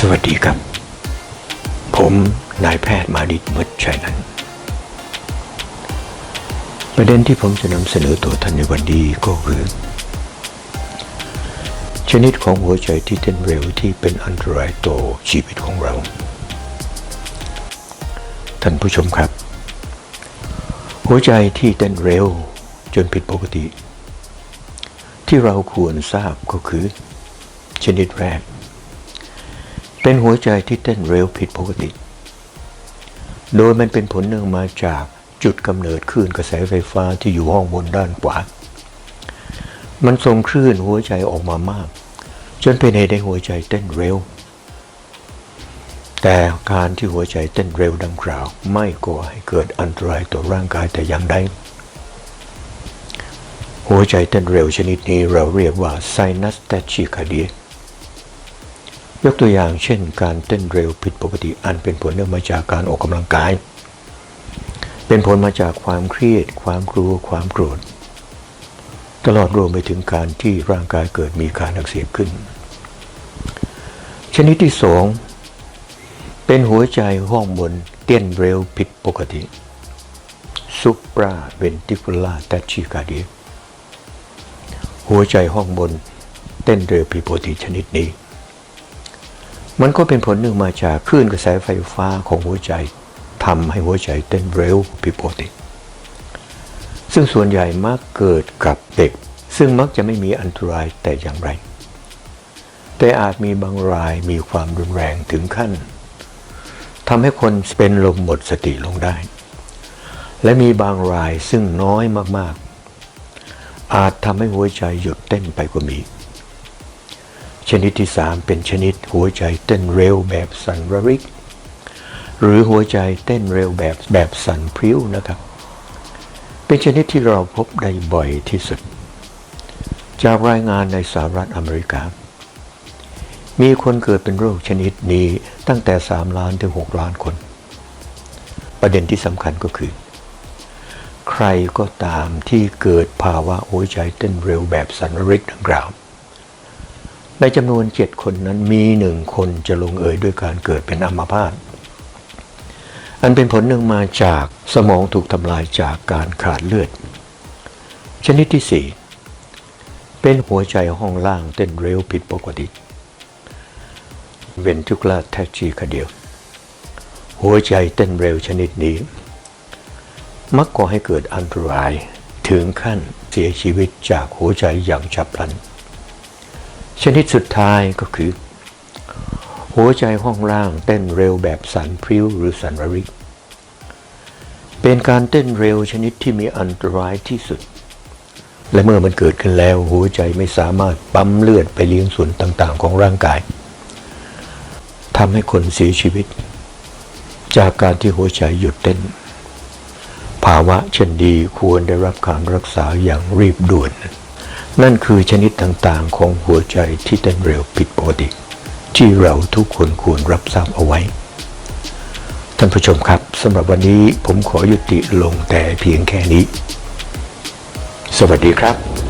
สวัสดีครับ ผมนายแพทย์มาดิตมดชัยนันท์ประเด็นที่ผมจะนำเสนอตัวท่านในวันนี้ก็คือ ชนิดของหัวใจที่เต้นเร็วที่เป็นอันตรายต่อชีวิตของเรา ท่านผู้ชมครับ หัวใจที่เต้นเร็วจนผิดปกติ ที่เราควรทราบก็คือ ชนิดแรก เป็นหัวใจที่เต้นเร็วผิดปกติ โดยมันเป็นผลเนื่องมาจากจุดกำเนิดคลื่นกระแสไฟฟ้าที่อยู่ห้องบนด้านขวา มันส่งคลื่นหัวใจออกมามาก จนเป็นเหตุให้หัวใจเต้นเร็ว แต่การที่หัวใจเต้นเร็วดังกล่าว ไม่ก่อให้เกิดอันตรายต่อร่างกายแต่อย่างใด หัวใจเต้นเร็วชนิดนี้เราเรียกว่า sinus tachycardia ย ยกตัวอย่างเช่น การเต้นเร็วผิดปกติอันเป็นผลเนื่องมาจากการออกกำลังกาย เป็นผลมาจากความเครียด ความกลัว ความโกรธ ตลอดรวมไปถึงการที่ร่างกายเกิดมีการอักเสบขึ้น ชนิดที่สองเป็นหัวใจห้องบนเต้นเร็วผิดปกติ supraventricular tachycardia หัวใจห้องบนเต้นเร็วผิดปกติชนิดนี้ มันก็เป็นผลหนึ่งมาจากคลื่นกระแสไฟฟ้าของหัวใจทำให้หัวใจเต้นเร็วผิดปกติ ซึ่งส่วนใหญ่มักเกิดกับเด็ก ซึ่งมักจะไม่มีอันตรายแต่อย่างไร แต่อาจมีบางรายมีความรุนแรงถึงขั้นทำให้คนเป็นลมหมดสติลงได้ และมีบางรายซึ่งน้อยมากๆ อาจทำให้หัวใจหยุดเต้นไปก็มี ชนิดที่สามเป็นชนิดหัวใจเต้นเร็วแบบสั่นระริก หรือหัวใจเต้นเร็วแบบแบบสั่นพริ้วนะครับ เป็นชนิดที่เราพบได้บ่อยที่สุด จากรายงานในสหรัฐอเมริกา มีคนเกิดเป็นโรคชนิดนี้ตั้งแต่ 3 ล้านถึง 6 ล้านคน ประเด็นที่สำคัญก็คือ ใครก็ตามที่เกิดภาวะหัวใจเต้นเร็วแบบสันริกดังกล่าว ในจำนวนเจ็ดคนนั้นมีหนึ่งคนจะลงเอยด้วยการเกิดเป็นอัมพาตอันเป็นผลหนึ่งมาจากสมองถูกทำลายจากการขาดเลือด ชนิดที่สี่เป็นหัวใจห้องล่างเต้นเร็วผิดปกติ ventricular tachycardia หัวใจเต้นเร็วชนิดนี้ มักก่อให้เกิดอันตรายถึงขั้นเสียชีวิตจากหัวใจอย่างฉับพลัน ชนิดสุดท้ายก็คือ หัวใจห้องล่างเต้นเร็วแบบสันพริ้วหรือสันระริก เป็นการเต้นเร็วชนิดที่มีอันตรายที่สุด และเมื่อมันเกิดขึ้นแล้วหัวใจไม่สามารถปั๊มเลือดไปเลี้ยงส่วนต่างๆ ของร่างกายทำให้คนเสียชีวิต จากการที่หัวใจหยุดเต้น ภาวะเช่นดีควรได้รับการรักษาอย่างรีบด่วน นั่นคือชนิดต่างๆ ของหัวใจที่เต้นเร็วผิดปกติ ที่เราทุกคนควรรับทราบเอาไว้ ท่านผู้ชมครับสำหรับวันนี้ผมขอยุติลงแต่เพียงแค่นี้ สวัสดีครับ